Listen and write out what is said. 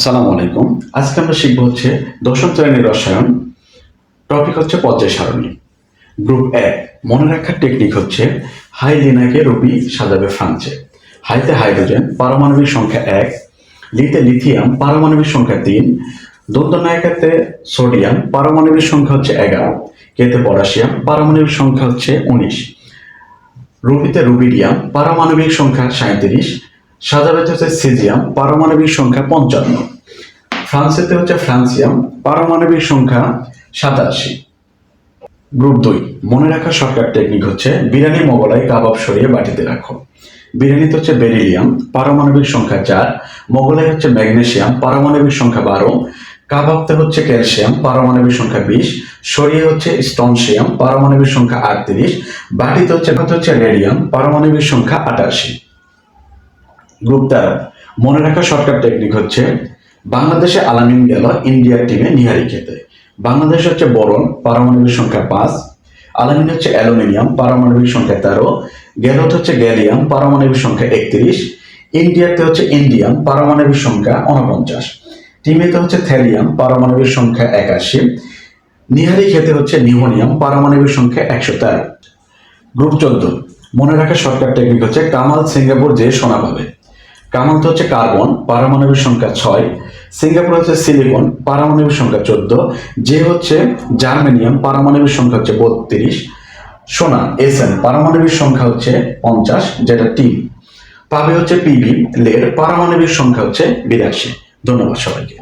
আসসালামু আলাইকুম। আজকে আমরা শিখব হচ্ছে দশম শ্রেণির রসায়ন। টপিক হচ্ছে পর্যায় সারণী। গ্রুপ এক মনে রাখার টেকনিক হচ্ছে হাই লিনাকে রবি সাজাবে ফ্রান্সে। হাইতে হাইড্রোজেন পারমাণবিক সংখ্যা এক। লিতে লিথিয়াম পারমাণবিক সংখ্যা তিন। দন্তনায়িকাতে সোডিয়াম পারমাণবিক সংখ্যা হচ্ছে এগারো। কেতে পটাশিয়াম, পারমাণবিক সংখ্যা হচ্ছে উনিশ। রুবিতে রুবিডিয়াম পারমাণবিক সংখ্যা সাঁত্রিশ সাজাবেতে হচ্ছে সিজিয়াম, পারমাণবিক সংখ্যা পঞ্চান্ন। ফ্রান্সেতে হচ্ছে ফ্রান্সিয়াম, পারমাণবিক সংখ্যা সাতাশি। গ্রুপ দুই, মনে রাখা শর্টকাট টেকনিক হচ্ছে বিরিয়ানি মোগলাই কাবাব সরিয়ে বাটিতে রাখো। বিরিয়ানিতে হচ্ছে বেরিলিয়াম, পারমাণবিক সংখ্যা চার, মোগলাই হচ্ছে ম্যাগনেসিয়াম, পারমাণবিক সংখ্যা বারো, কাবাবতে হচ্ছে ক্যালসিয়াম, পারমাণবিক সংখ্যা বিশ, সরিয়ে হচ্ছে স্টনসিয়াম, পারমাণবিক সংখ্যা আটত্রিশ, বাটিতে হচ্ছে হচ্ছে রেডিয়াম, পারমাণবিক সংখ্যা আটাশি। গ্রুপ তেরো মনে রাখার শর্টকাট টেকনিক হচ্ছে বাংলাদেশে আলামিন গেল ইন্ডিয়ার টিমে নিহারি খেতে। বাংলাদেশ হচ্ছে বরণ, পারমাণবিক সংখ্যা পাঁচ। আলামিন হচ্ছে অ্যালুমিনিয়াম, পারমাণবিক সংখ্যা তেরো। গ্যালোট হচ্ছে গ্যালিয়াম, পারমাণবিক সংখ্যা একত্রিশ। ইন্ডিয়াতে হচ্ছে ইন্ডিয়াম, পারমাণবিক সংখ্যা উনপঞ্চাশ টিমেতে হচ্ছে থ্যালিয়াম, পারমাণবিক সংখ্যা একাশি। নিহারি খেতে হচ্ছে নিউমোনিয়াম, পারমাণবিক সংখ্যা একশো তেরো। গ্রুপ চোদ্দ। মনে রাখার শর্টকাট টেকনিক হচ্ছে কামাল সিঙ্গাপুর যে সোনা পাবে। কামাল তো হচ্ছে কার্বন, পারমাণবিক সংখ্যা ছয়। সিঙ্গাপুর হচ্ছে সিলিকন, পারমাণবিক সংখ্যা চোদ্দ। যে হচ্ছে জার্মেনিয়াম, পারমাণবিক সংখ্যা হচ্ছে বত্রিশ। সোনা, এস এন, পারমাণবিক সংখ্যা হচ্ছে পঞ্চাশ, যেটা টি। পাবে হচ্ছে পিবি লের পারমাণবিক সংখ্যা হচ্ছে বিরাশি। ধন্যবাদ সবাইকে।